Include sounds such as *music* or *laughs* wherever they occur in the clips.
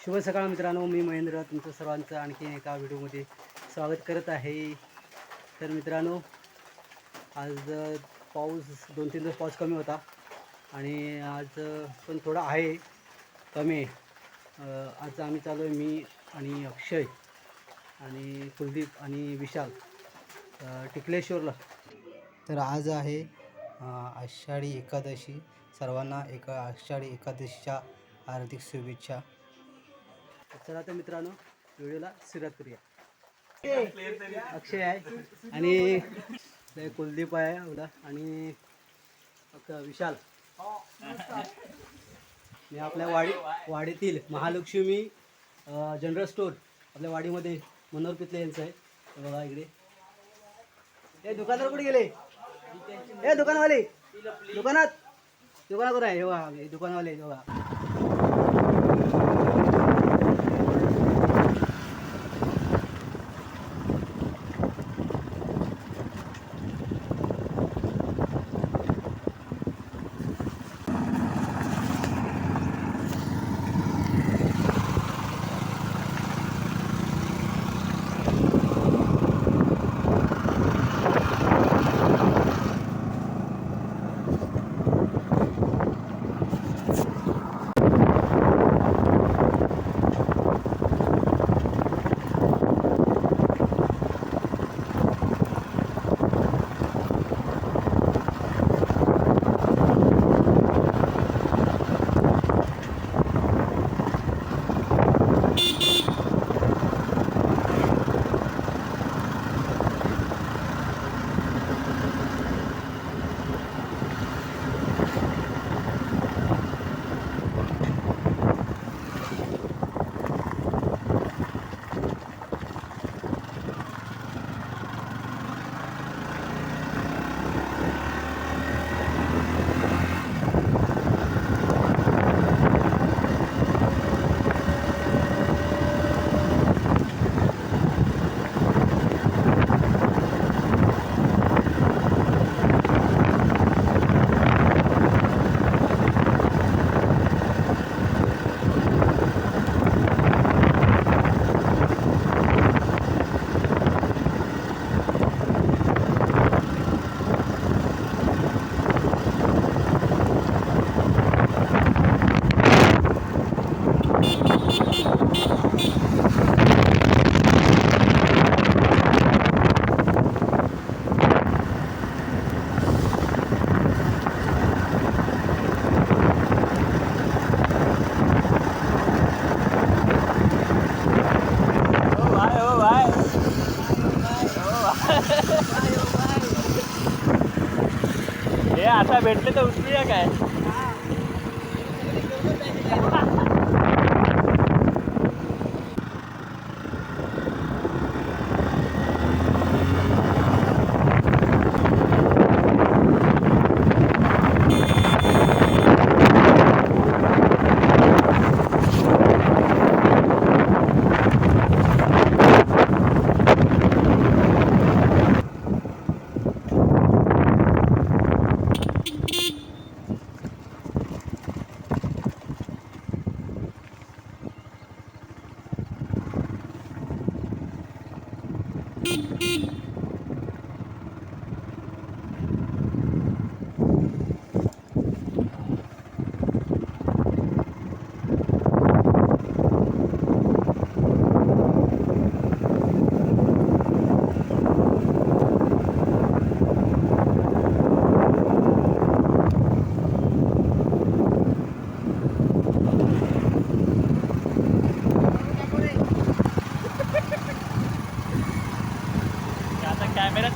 शुभ सकाळ मित्रांनो मी महेंद्र तुमचं सर्वांचं आणखी एका व्हिडिओमध्ये स्वागत करत आहे. तर मित्रांनो आज पाऊस दोन तीन दिवस पाऊस कमी होता आणि आज पण थोडा आहे कमी. आहे आज आम्ही चालू आहे मी आणि अक्षय आणि कुलदीप आणि विशाल टिकलेश्वरला. तर आज आहे आषाढी एकादशी. सर्वांना एका आषाढी एकादशीच्या हार्दिक शुभेच्छा. चला तर मित्रांनो व्हिडिओला सुरुवात करूया. अक्षय आहे आणि कुलदीप आहे एवढा आणि विशाल. मी आपल्या वाडी वाडीतील महालक्ष्मी जनरल स्टोर आपल्या वाडीमध्ये मनोहर पितले यांचं आहे. हे बघा इकडे. ए दुकानदार कुठे गेले? ए दुकानवाले. दुकानात. दुकानावर आहे? हे हे दुकानवाले हे बघा. भेटले तर उचलूया काय?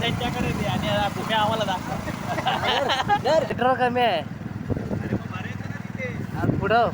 त्यांच्याकडे दे आणि भूम्या आम्हाला दाखव. पेट्रोल कमी आहे. पुढं.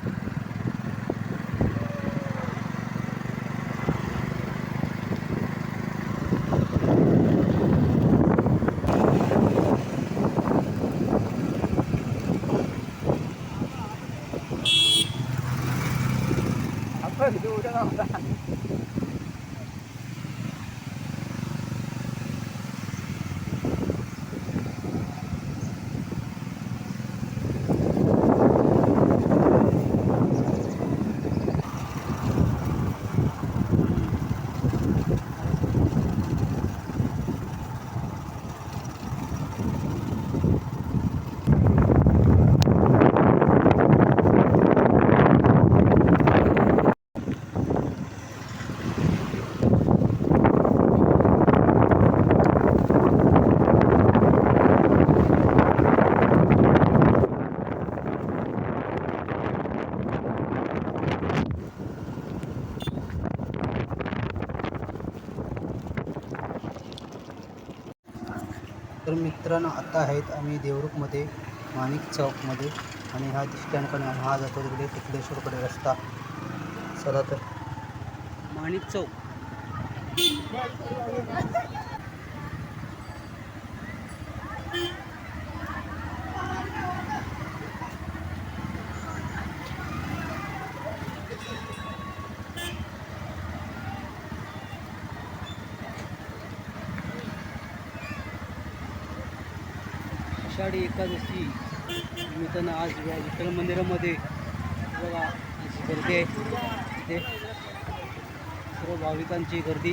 आहेत. आम्ही देवरुखमध्ये माणिक चौकमध्ये आणि हा स्टँडकडे हा जातो तिकडे टिकलेश्वरकडे रस्ता. चला तर. माणिक चौक. आषाढी एकादशी निमित्तानं आज वि- विठ्ठल मंदिरामध्ये बघा अशी गर्दी आहे. इथे सर्व भाविकांची गर्दी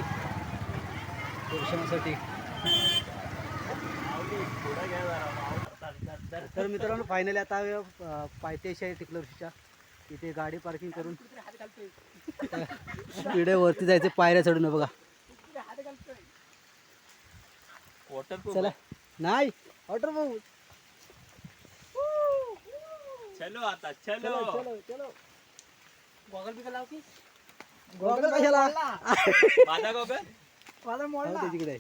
दर्शनासाठी. तर मित्रांनो फायनली आता पायथ्याशी आहे तिकलर्शीच्या इथे गाडी पार्किंग करून. पिढे वरती जायचं पायऱ्या चढून बघा. चला. नाही ऑर्डर भाऊ चलो आता चलो. चलो चलो गॉगल बिगल लाव की. गॉगल कशाला? माझा गोगल हो, ते तिकडे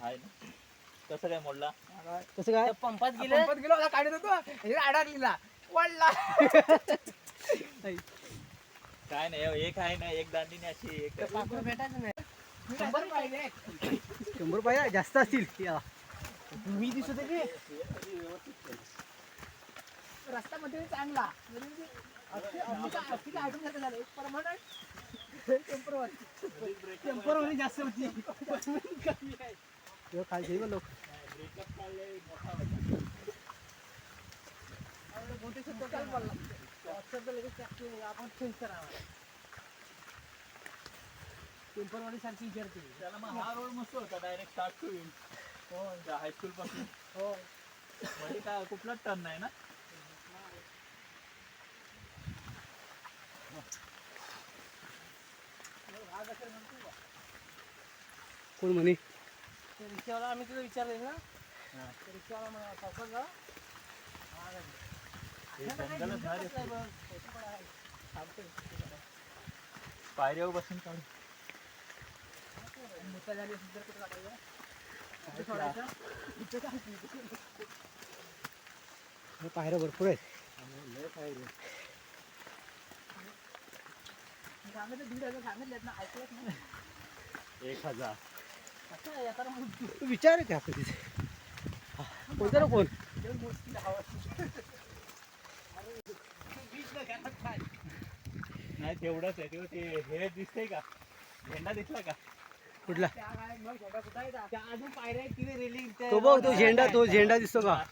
कसं काय मोडला? कसं काय? पंपात गेले. पंपात गेलो आता काढत होतो. हे अडकलीला वाढला काय नाही हो, एक आहे ना एक दांडीने अशी एक भेटायचं नाही. शंभर पाहिजे शंभर रुपये जास्त असतील. या. मी दिसत आहे रस्ता मध्ये चांगला. टेम्परवाली जास्त होती तेव्हा खायचे बघ लोक मोठे शब्द काय बोलला शब्द लगेच टाकते, आपण चेंज करावा टेम्परवाली सारखी विचारते. त्याला मग हा रोड मस्त होता direct start to end high school पासून. हो. म्हणजे काय कुठलाच टर्न नाही ना? कोण म्हणे ते रिक्षावाला आम्ही तिथं विचारले ना रिक्षावाला म्हणा सावकाश जा हे. पायऱ्यावर बसून काढू मोठा झाली असेल तर कुठं काढायचं? कुठं सोडायचं? इथं काय? पायऱ्या भरपूर आहेत सांगितलं दीड हजार सांगितलेत ना ऐकलंच नाही एक हजार. विचार आहे का आपलं तिथे हा, कोणतं ना कोण नाही तेवढंच आहे. तेव्हा ते हे दिसतंय का? झेंडा दिसला का? कुठला? त्या काय मग छोटा कुठं आहे? त्या अजून पायऱ्या आहेत तिथे रेलिंग तो बघ तो झेंडा तो झेंडा दिसतो का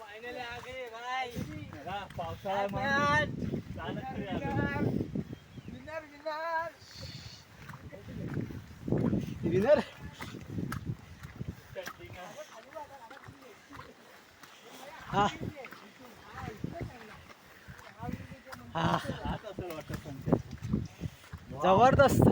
फायनली आ गए भाई बघा, पावसाळा म्हणून चालत तरी आलो. विनर हा. हा. जबरदस्त.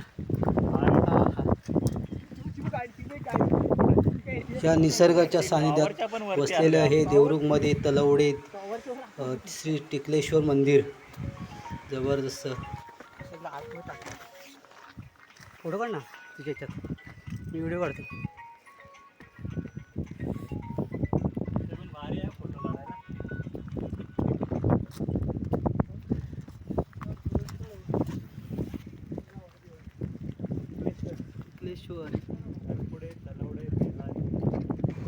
या निसर्गाच्या सानिध्यात आलो. हे देवरुखमध्ये तलवडे श्री टिकलेश्वर मंदिर. जबरदस्त. फोटो काढ ना तुझ्या ह्याच्यात. मी व्हिडिओ काढतो.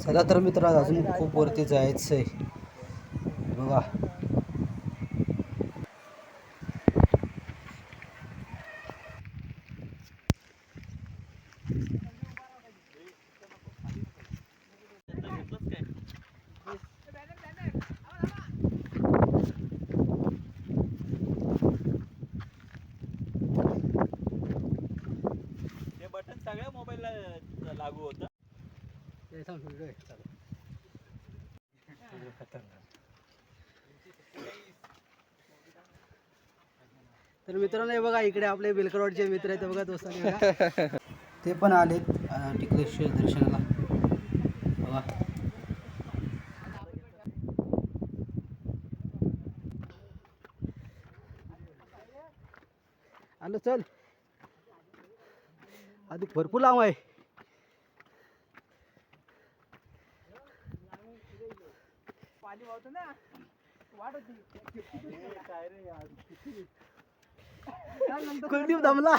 चला तर मित्र अजून खूप वरती जायचं आहे बघा त्याचं घेतलंच काय हे बटन सगळ्या मोबाईलला लागू होतं ते सांग व्हिडिओ आहे चालू तर मित्रांनो हे बघा इकडे आपले बेलकरवाडचे मित्र आहेत बघा दोस्तांनी *laughs* ते पण आलेत अ, टिकलेश्वर दर्शनाला. बघा. आलो चल. अधिक भरपूर लांब आहे. पाणी वाहतो ना. वाट होती. त्यानंतर *laughs* कुलदीप दमला.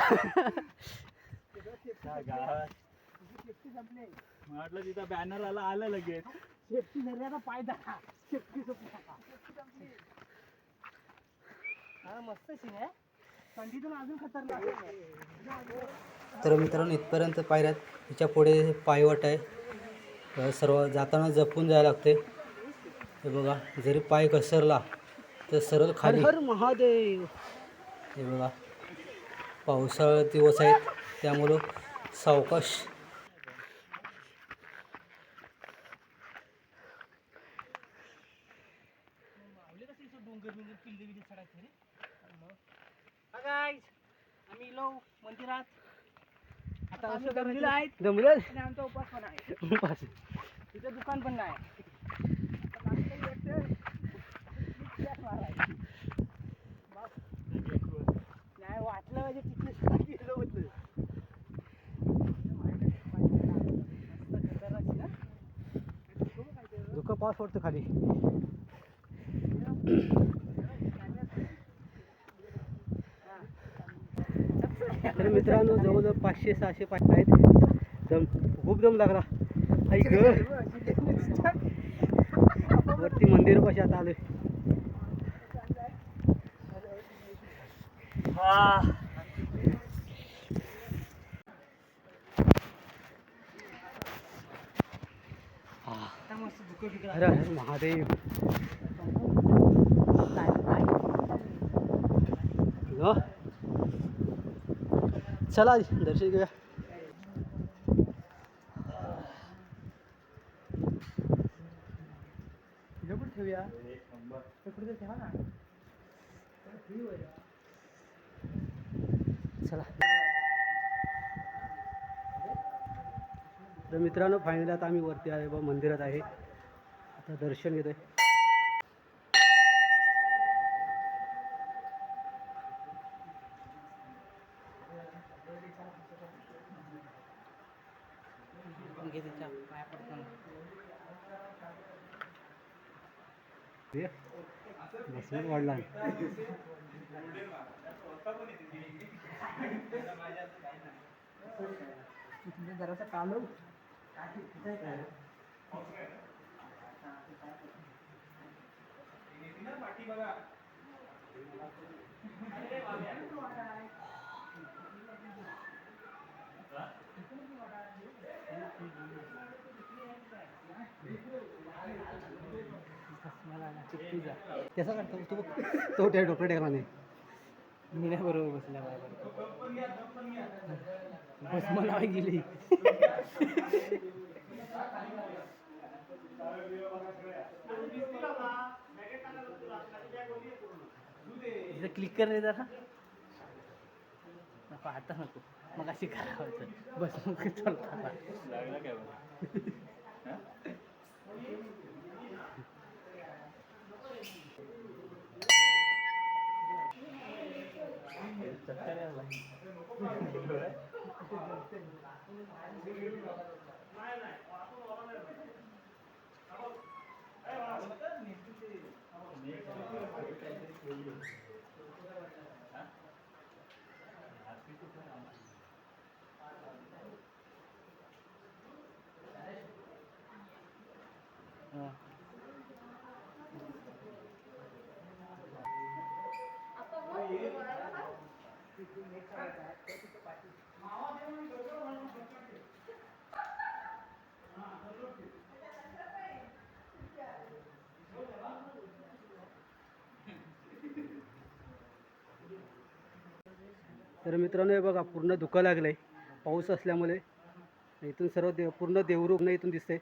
म्हटलं तिथं बॅनर आला आलं लगेच. शेपटी धरल्याचा शेपटी संपली हा मस्त सीन आहे. थंडीतून अजून खतरनाक. तर मित्रांनो इथपर्यंत पायऱ्यात. हिच्या पुढे पायवट आहे. सर्व जाताना जपून जायला लागते हे बघा जरी पाय घसरला तर सरळ खाली. हर महादेव. हे बघा पावसाळा दिवस आहेत त्यामुळं सावकाश. हा आम्ही मंदिरात. आता दमलेलो आहेत. आमचा उपास पण आहे. पाच. तिथे दुकान पण नाही. नाही वाटलं म्हणजे तिथे सुद्धा होतं. ना? धुकं पाऊस पडतो खाली. तर मित्रांनो जवळजवळ पाचशे सहाशे पाच आहेत. दम खूप दम लागला. ऐक वरती मंदिरापाशी आता आलोय. आता मस्त धुकं बिकं हर हर महादेव ग. चला दर्शन घेऊया इथं पण ठेवूया तर कुठे ठेवा ना चला तर मित्रांनो फायनल आता आम्ही वरती आहे बा मंदिरात आहे. आता दर्शन घेत आहे वाढला जरासा कालव. कसा काढतो तू? तो त्या डॉक्टर टेकला नाही. मी नाही बरोबर बसल्या बस मला गेली. इथं क्लिक कर रे जरा. नको आता नको. मग अशी करावं होतं. बस मग लागला काय तर मित्रांनो हे बघा पूर्ण धुकं लागलं आहे पाऊस असल्यामुळे. इथून सर्व देव पूर्ण देवरुग्ण इथून दिसते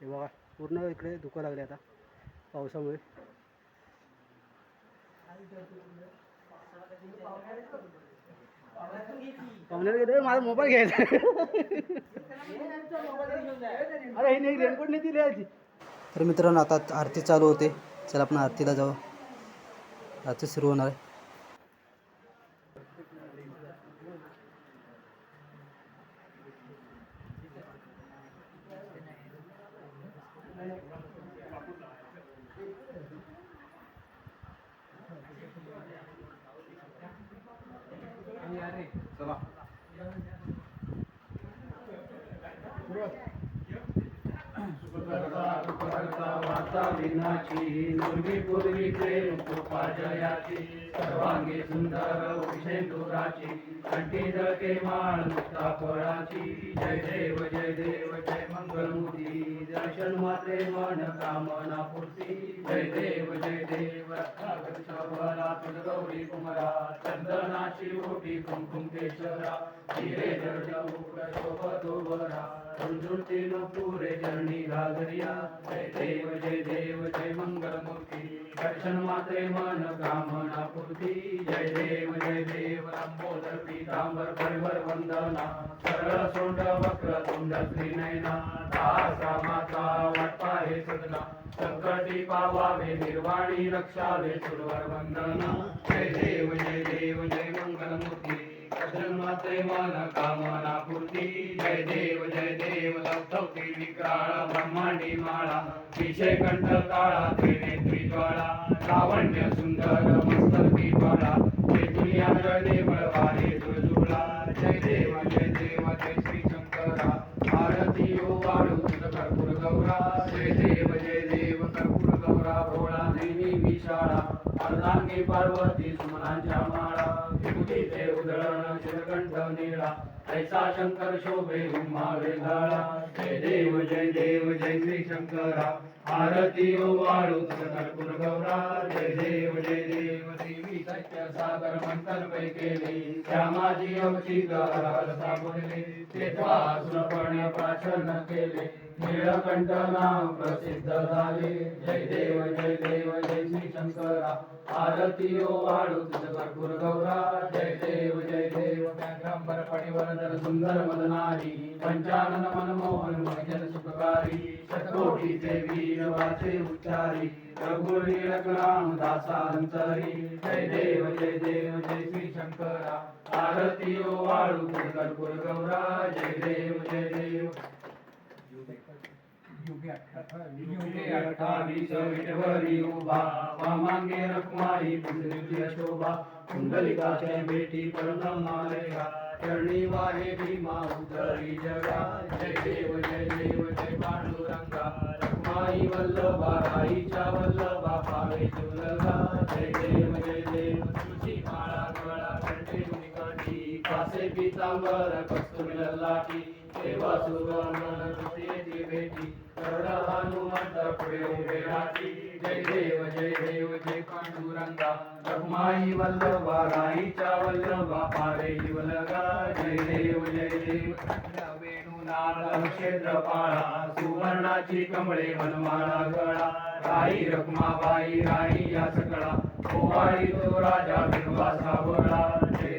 हे बघा पूर्ण इकडे धुकं लागले आता पावसामुळे. पाहुण्याला गेले माझा मोबाईल घ्यायचा. अरे हे नाही रेनकोट नाही दिली तर मित्रांनो आता आरती चालू होते. चला आपण आरतीला जाऊ. आरती सुरू होणार आहे. माता विघ्नाची पूर्वी पूर्वी प्रेम कृपा जयाची सर्वांगी सुंदर उषेंदुराची कंठी जळके माळ मुक्ता फळाची जय देव जय देव जय मंगलमूर्ती दर्शन माते मन कामना पूर्ती. जय देव जय देव रत्नागर्षभरा गौरी कुमरा. चंदनाची ओटी कुंकुम केशरा. हिरे जड शोभतो बरा झुंझुंटी पुरे चरणी घागरिया जय देव जय देव जय मंगलमूर्ती दर्शन मात्रे मन कामना पूर्ती जय देव जय देव लंबोदर पीतांबर परिवर वंदना सरळ सोंड वक्र तुंड श्रीनयना दासा माता वाटपा हे सदना संकटी पावावे निर्वाणी रक्षावे सुरवर वंदना जय देव जय देव जय मंगलमूर्ती दर्शन मात्रे कामना पूर्ती। जय देव जय देव लवथवती विक्राळा ब्रह्मांडी माळा। विषय कंठ काळा त्रिनेत्री ज्वाळा। लावण्य सुंदर मस्तकी ज्वाळा जय दुनिया जय देव वारे जुळजुळा जय देव जय देव जय श्री शंकरा भारती यो हो, वाळू कर्पूर गौरा। जय देव जय देव कर्पूर गौरा भोळा नेहमी विशाळा। अर्धांगी पार्वती सुमनांच्या माळा। विभूतीचे उधळण शिरकंठ निळा ऐसा शंकर शोभे उमा वेगाळा जय देव जय देव जय श्री शंकरा। आरती ओ वाळू तुझ गौरा। जय देव जय देव देवी सत्य सागर मंथन वै केले। श्यामाजी अवचित हर ते तेव्हा पण प्राशन केले। नीळकंठ नाम प्रसिद्ध झाले. जय देव जय देव जय श्री शंकरा. आरती ओ वाळू तुझ भरपूर गौरा. जय देव जय देव व्याघ्रांबर पणिवरदर सुंदर मदनारी. पंचानन मनमोहन भजन सुखकारी. शतकोटीचे वीर वाचे उच्चारी. रघुवीर राम दासांतरी. जय देव जय देव जय श्री शंकरा. आरती ओ वाळू तुझ कर्पूर गौरा. जय देव जय देव. युगे अठ्ठावीस. विठवरी उभा. वामांगे रखमाई पुंडलिकी शोभा. कुंडलिकाच्या भेटी चरणी वाहे भीमा उदरी जगा. जय देव जय देव जय पांडुरंगा. रखमाई वल्लभा राईच्या वल्लभा. पावे तुलगा जय देव जय देव. तुझी माळा गळा कंठे निकटी कासे पितांबर कस्तुरी ललाटी देवा सुगमन जी भेटी. हनुमंत पुढे उभे राहती जय देव जय देव जय पांडुरंगा। ब्रह्माई वल्लभा राईचा वल्लभा पारे वलगा जय देव जय देव। वेणुनाद क्षेत्रपाळा सुवर्णाची कमळे मनमाळा गळा। राई रखमाबाई राई या सकळा ओवाळी तो राजा बिनवासा सावळा जय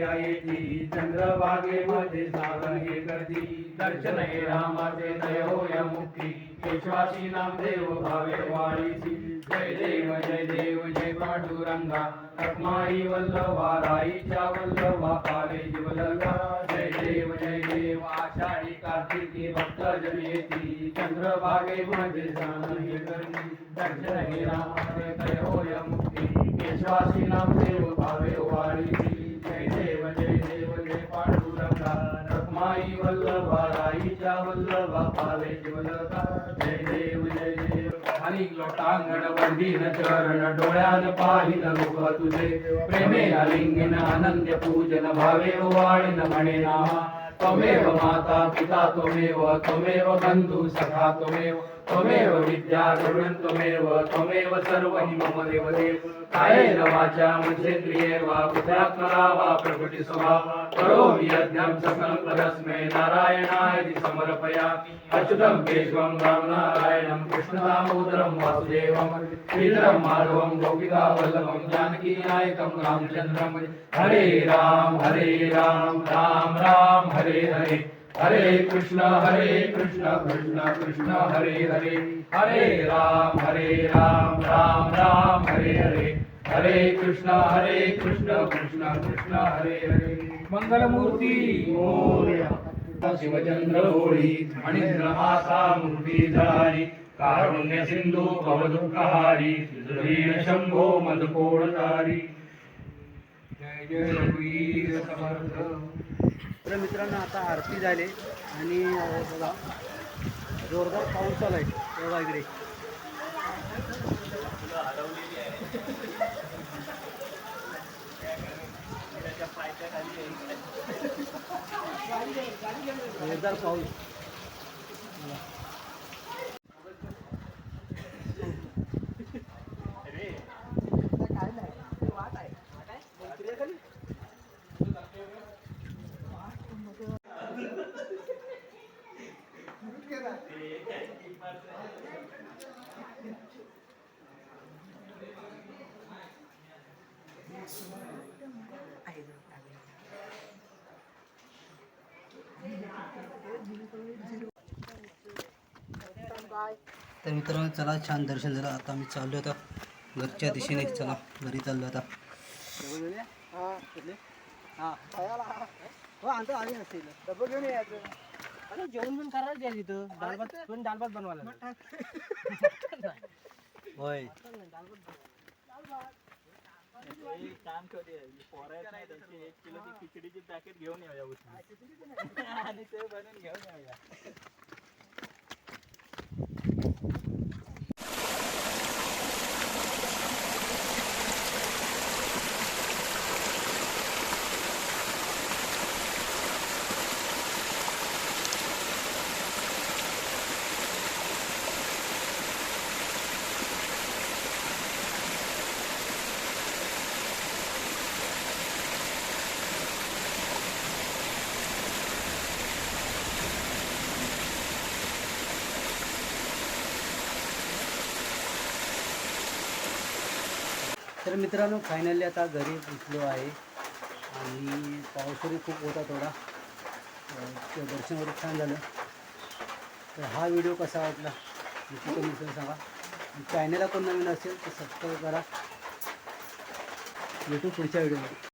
कोट्या येती. चंद्रभागे मध्ये सावन हे गर्दी. दर्शन हे रामाचे दय होय मुक्ती. केशवाची नामदेव भावे वाळीची जय देव जय देव जय पांडुरंगा. रखमाई वल्लभा राईच्या वल्लभा पावे जीवलगा जय देव जय देव आषाढी कार्तिकी भक्त जन येती. चंद्रभागे मध्ये सावन हे गर्दी. दर्शन हे रामाचे दय होय मुक्ती. केशवाची नामदेव भावे वाळीची जय देव जय देव जय पांडुरंगा. रखमाई वल्लभा राईच्या वल्लभा पावे जीवलगा जय देव जय देव हरी लोटांगण वंदीन चरण डोळ्यान पाहिन रूप तुझे. प्रेमे आलिंगन आनंद पूजन भावे वाळीन म्हणे नामा. त्वमेव माता पिता त्वमेव त्वमेव बंधू सखा त्वमेव त्वमेव विद्या द्रविणं त्वमेव त्वमेव सर्व हि मम देव देव कायेन वाचा मनसेन्द्रिये वा बुद्ध्यात्मना वा प्रकृति स्वभाव करोमि यज्ञं सकलं परस्मै नारायणाय समर्पयामि। अच्युतं केशवं रामनारायणं कृष्णदामोदरं वासुदेवं श्रीधरं माधवं गोपिका वल्लभं जानकीनायकं रामचन्द्रं। हरे राम हरे राम राम राम हरे हरे। हरे कृष्ण हरे कृष्ण कृष्ण कृष्ण हरे हरे। हरे राम हरे राम राम राम हरे हरे। हरे कृष्ण हरे कृष्ण कृष्ण कृष्ण हरे हरे। मंगलमूर्ती। मोरया शिवचंद्र होळी मणिंद्र माता मूर्ती झाली। कारुण्य सिंधू भवदुःखहारी शंभो मधुकोणधारी जय जय समर्थ। तर मित्रांनो आता आरती झाली आणि बघा जोरदार पाऊस चालू आहे. बघा इकडे. जोरदार पाऊस. तर मित्रांनो चला छान दर्शन झालं. आता आम्ही चाललो आता घरच्या दिशेने. चला घरी चाललो आता. जेवण पण करायला द्या तिथं दाल भात पण दाल भात बनवायला होय. एक काम करूया पोरं नाही ना एक किलो ती खिचडीची पॅकेट घेऊन येऊया उचलून. आणि ते बनवून घेऊन येऊया तर मित्रांनो फायनली आता घरी पोचलो आहे. आणि पाऊसही खूप होता थोडा. दर्शन वगैरे छान झालं. तर हा व्हिडिओ कसा वाटला? नक्की सांगा. चॅनलला कोण नवीन असेल तर सबस्क्राईब करा. भेटू पुढच्या व्हिडिओमध्ये